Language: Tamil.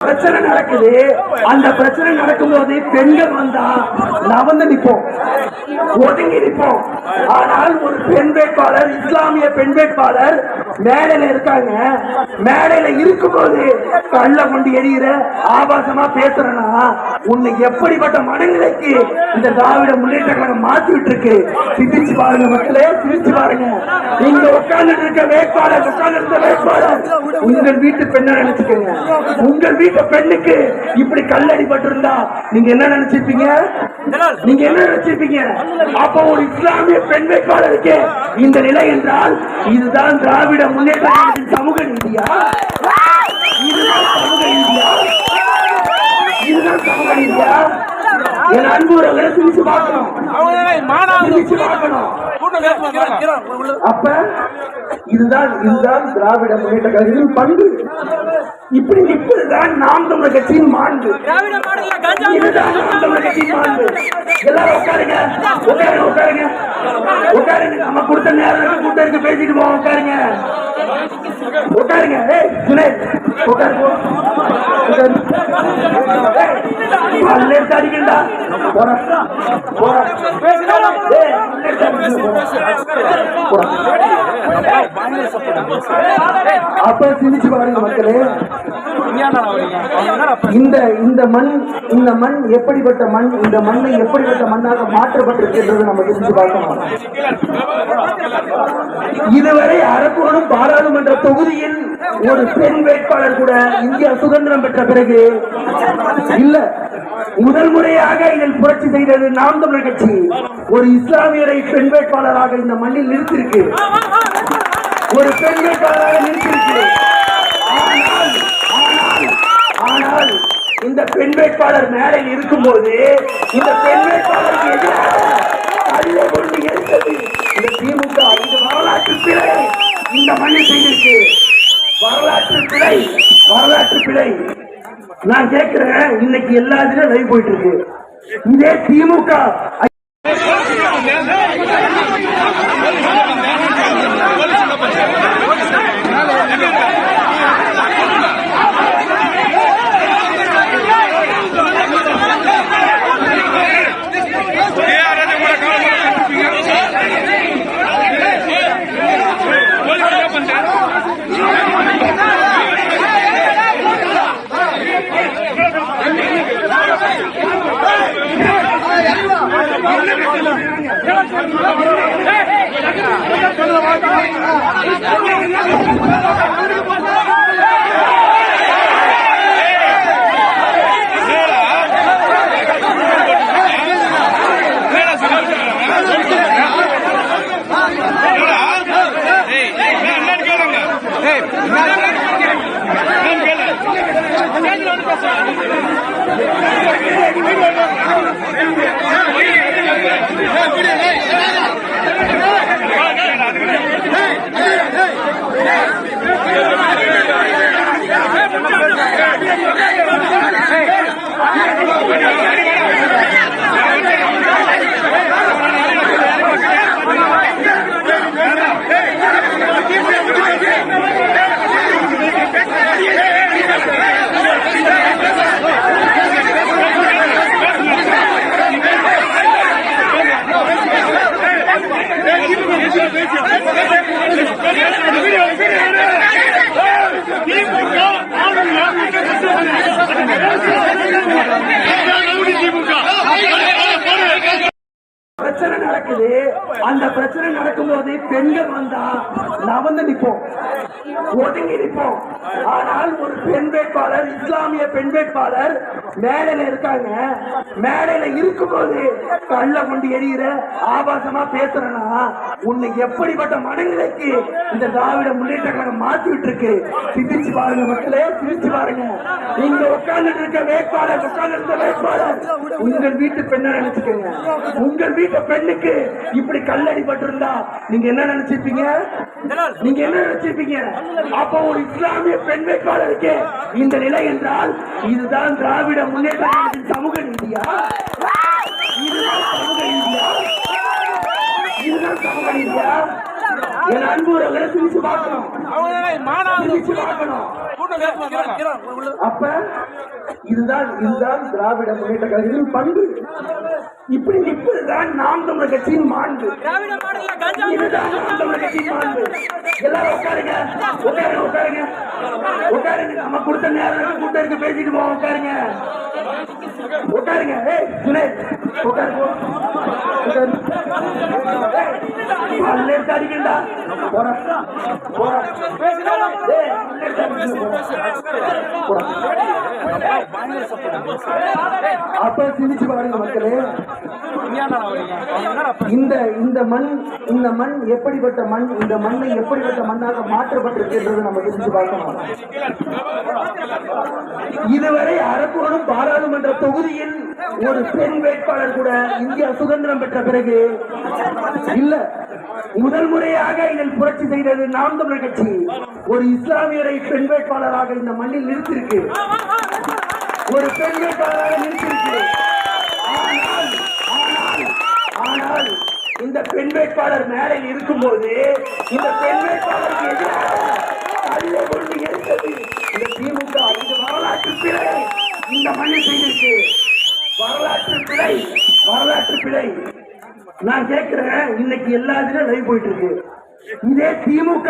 பிரச்சனை நடக்குது. அந்த பிரச்சனை நடக்கும்போது பெண்கள் வந்தா நவந்து நிற்போம் ஒதுங்கி நிற்போம் ஆனால் ஒரு பெண் வேட்பாளர் இஸ்லாமிய பெண் வேட்பாளர் மேடையில இருக்காங்க. மேடையில இருக்கும்போது கள்ள கொண்டு எரியிற ஆபாசமா பேசுறனா உன்னை எப்படிப்பட்ட மனநிலைக்கு இந்த திராவிட முன்னேற்ற கழகம் மாத்தி விட்டு இருக்கு சிந்திச்சு பாருங்க மக்களே சிந்திச்சு பாருங்க. நீங்க உட்கார்ந்துட்டு இருக்க வேட்பாளர் உட்கார்ந்து இருந்த வேட்பாளர் உங்கள் வீட்டு பெண்ணை நினைச்சுக்கோங்க. உங்கள் வீட்டு பெண்ணுக்கு இப்படி கல்லடி இருந்தா நீங்க என்ன நினைச்சிருப்பீங்க? நீங்க என்ன நினைச்சிருப்பீங்க? அப்ப ஒரு இஸ்லாமிய பெண் வேட்பாளருக்கு இந்த நிலை என்றால் இதுதான் திராவிட முன்னேற்ற சமூக நீதியா? இதுதான் சமூக நீதியா? இதுதான் சமூக நீதியா? என் அன்பு உறவுகளை சிரிச்சு பார்க்கணும். சிரிச்சு பார்க்கணும். அப்ப இதுதான் இதுதான் திராவிட முன்னேற்ற கழகத்தின் பண்பு. இப்படி நிற்பதுதான் நாம் தமிழர் கட்சியின் மாண்பு. இதுதான் நாம் தமிழர் கட்சியின் மாண்பு. எல்லாரும் உட்காருங்க. உட்காருங்க உட்காருங்க. உட்காருங்க. நம்ம கொடுத்த நேரம் கூட்டம் இருக்கு பேசிட்டு போவோம். உட்காருங்க. உட்காருங்க. ஏய் சுனேஷ் உட்காரு. அப்ப சிந்திச்சு பாருங்க மக்களே இந்த இந்த மண் இந்த மண் எப்படிப்பட்ட மண் இந்த மண்ணை எப்படிப்பட்ட மண்ணாக மாற்றப்பட்டிருக்கின்றது நம்ம தெரிஞ்சு பார்க்கணும். இதுவரை அரக்கோணம் பாராளுமன்ற தொகுதியில் ஒரு பெண் வேட்பாளர் கூட இந்தியா சுதந்திரம் பெற்ற பிறகு இல்ல. முதல் முறையாக இதில் புரட்சி செய்தது நாம் தமிழர் கட்சி. ஒரு இஸ்லாமியரை பெண் வேட்பாளராக இந்த மண்ணில் நிறுத்திருக்கு ஒரு பெண் வேட்பாளராக நிறுத்திருக்கு ஆனால் இந்த பெண் வேட்பாளர் மேடையில் இருக்கும்போது இந்த பெண் வேட்பாளருக்கு எதிராக கொண்டு இந்த திமுக இது வரலாற்று பிழை இந்த மண்ணில் செய்திருக்கு வரலாற்று பிழை வரலாற்று பிழை. நான் கேட்கிறேன் இன்னைக்கு எல்லா இதுலயும் லைவ் போயிட்டு இருக்கு. இதே திமுக பிரச்சனை நடக்குது அந்த பிரச்சனை நடக்கும்போது பெண்கள் வந்தா நவந்து நிற்போம் ஒதுங்கி நிற்போம் ஆனால் ஒரு பெண் வேட்பாளர் இஸ்லாமிய பெண் வேட்பாளர் மேடையில இருக்காங்க. மேடையில இருக்கும்போது கள்ள கொண்டு எரியிற ஆபாசமா பேசுறனா உன்னை எப்படிப்பட்ட மனநிலைக்கு இந்த திராவிட முன்னேற்ற கழகம் மாத்தி விட்டு இருக்கு சிந்திச்சு பாருங்க மக்களே சிந்திச்சு பாருங்க. நீங்க உட்கார்ந்துட்டு இருக்க வேட்பாளர் உட்கார்ந்து இருந்த வேட்பாளர் உங்கள் வீட்டு பெண்ணை நினைச்சுக்கோங்க. உங்கள் வீட்டு பெண்ணுக்கு இப்படி கல்லடி பட்டிருந்தா நீங்க என்ன நினைச்சிருப்பீங்க? நீங்க என்ன நினைச்சிருப்பீங்க? அப்ப ஒரு இஸ்லாமிய பெண் வேட்பாளருக்கு இந்த நிலை என்றால் இதுதான் திராவிட முன்னேற்ற சமூக நீதியா? இதுதான் சமூக நீதியா? இதுதான் சமூக நீதியா? என் அன்பு பார்க்கணும். அப்ப இதுதான் இதுதான் திராவிட முன்னேற்ற கழகத்தின் பண்பு. இப்படி நிற்பதுதான் நாம் தமிழர் கட்சியின் மாண்பு. இதுதான் நாம் தமிழர் கட்சியின் மாண்பு. எல்லாரும் உட்காருங்க உட்காருங்க உட்காருங்க. உட்காருங்க நம்ம கொடுத்த நேரம் கூட்டம் இருக்கு பேசிட்டு போவோம் உட்காருங்க. உட்காருங்க ஏய் சுரேஷ் உட்காரு போ. உட்காரு. ஏய், பல்ல எடுத்து அடிக்கண்டா போடா. போடா அப்ப சிந்திச்சு பாருங்க மக்களே. இந்த இந்த மண் இந்த மண் எப்படிப்பட்ட மண் இந்த மண்ணை எப்படிப்பட்ட மண்ணாக மாற்றப்பட்டிருக்கின்றது நம்ம சிரிச்சு பார்க்கணும். இதுவரை அரக்கோணம் பாராளுமன்ற தொகுதியில் ஒரு பெண் வேட்பாளர் கூட இந்தியா சுதந்திரம் பெற்ற பிறகு இல்ல. முதல் முறையாக இதில் புரட்சி செய்தது நாம் தமிழர் கட்சி. ஒரு இஸ்லாமியரை பெண் வேட்பாளர் வேட்பாளராக இந்த மண்ணில் நிறுத்திருக்கு ஒரு பெண் வேட்பாளராக நிறுத்திருக்கு ஆனால் ஆனால் ஆனால் இந்த பெண் வேட்பாளர் மேடையில் இருக்கும்போது இந்த பெண் வேட்பாளருக்கு எதிராக கல்லை கொண்டு எரித்தது இந்த திமுக இது வரலாற்று பிழை இந்த மண்ணில் செய்திருக்கு வரலாற்று பிழை வரலாற்று பிழை நான் கேட்கிறேன் இன்னைக்கு எல்லா இதுலயும் லைவ் போயிட்டு இருக்கு இதே திமுக